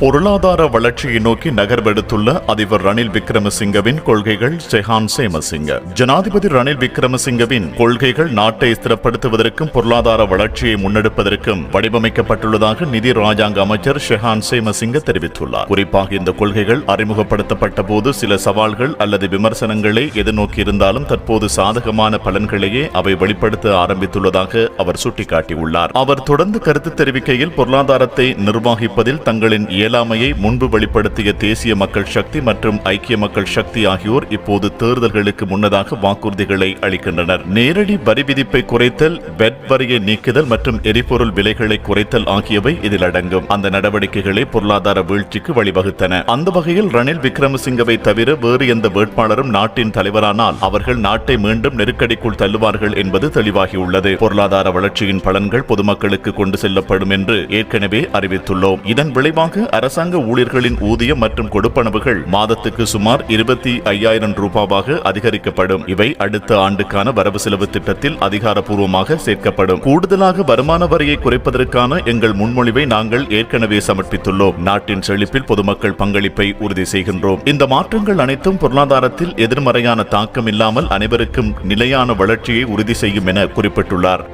பொருளாதார வளர்ச்சியை நோக்கி நகர்வெடுத்துள்ள அதிபர் ரணில் விக்ரமசிங்கவின் கொள்கைகள் செஹான் சேமசிங்க. ஜனாதிபதி ரணில் விக்ரமசிங்கவின் கொள்கைகள் நாட்டை ஸ்திரப்படுத்துவதற்கும் பொருளாதார வளர்ச்சியை முன்னெடுப்பதற்கும் வடிவமைக்கப்பட்டுள்ளதாக நிதி ராஜாங்க அமைச்சர் ஷெஹான் சேமசிங்க தெரிவித்துள்ளார். குறிப்பாக இந்த கொள்கைகள் அறிமுகப்படுத்தப்பட்ட போது சில சவால்கள் அல்லது விமர்சனங்களை எதிர்நோக்கியிருந்தாலும் தற்போது சாதகமான பலன்களையே அவை வெளிப்படுத்த ஆரம்பித்துள்ளதாக அவர் சுட்டிக்காட்டியுள்ளார். அவர் தொடர்ந்து கருத்து தெரிவிக்கையில் பொருளாதாரத்தை நிர்வகிப்பதில் தங்களின் இயலாமையை முன்பு வெளிப்படுத்திய தேசிய மக்கள் சக்தி மற்றும் ஐக்கிய மக்கள் சக்தி ஆகியோர் இப்போது தேர்தல்களுக்கு முன்னதாக வாக்குறுதிகளை அளிக்கின்றனர். நேரடி வரி விதிப்பை குறைத்தல் வெட் வரியை நீக்குதல் மற்றும் எரிபொருள் விலைகளை குறைத்தல் ஆகியவை இதில் அடங்கும். அந்த நடவடிக்கைகளே பொருளாதார வீழ்ச்சிக்கு வழிவகுத்தன. அந்த வகையில் ரணில் விக்ரமசிங்கவை தவிர வேறு எந்த வேட்பாளரும் நாட்டின் தலைவரானால் அவர்கள் நாட்டை மீண்டும் நெருக்கடிக்குள் தள்ளுவார்கள் என்பது தெளிவாகியுள்ளது. பொருளாதார வளர்ச்சியின் பலன்கள் பொதுமக்களுக்கு கொண்டு செல்லப்படும் என்று ஏற்கனவே அறிவித்துள்ளோம். இதன் விளைவாக அரசாங்க ஊழியர்களின் ஊதியம் மற்றும் கொடுப்பனவுகள் மாதத்துக்கு சுமார் இருபத்தி ஐயாயிரம் ரூபாவாக அதிகரிக்கப்படும். இவை அடுத்த ஆண்டுக்கான வரவு செலவு திட்டத்தில் அதிகாரப்பூர்வமாக சேர்க்கப்படும். கூடுதலாக வருமான வரியை குறைப்பதற்கான எங்கள் முன்மொழிவை நாங்கள் ஏற்கனவே சமர்ப்பித்துள்ளோம். நாட்டின் செழிப்பில் பொதுமக்கள் பங்களிப்பை உறுதி செய்கின்றோம். இந்த மாற்றங்கள் அனைத்தும் பொருளாதாரத்தில் எதிர்மறையான தாக்கம் இல்லாமல் அனைவருக்கும் நிலையான வளர்ச்சியை உறுதி செய்யும் என குறிப்பிட்டுள்ளார்.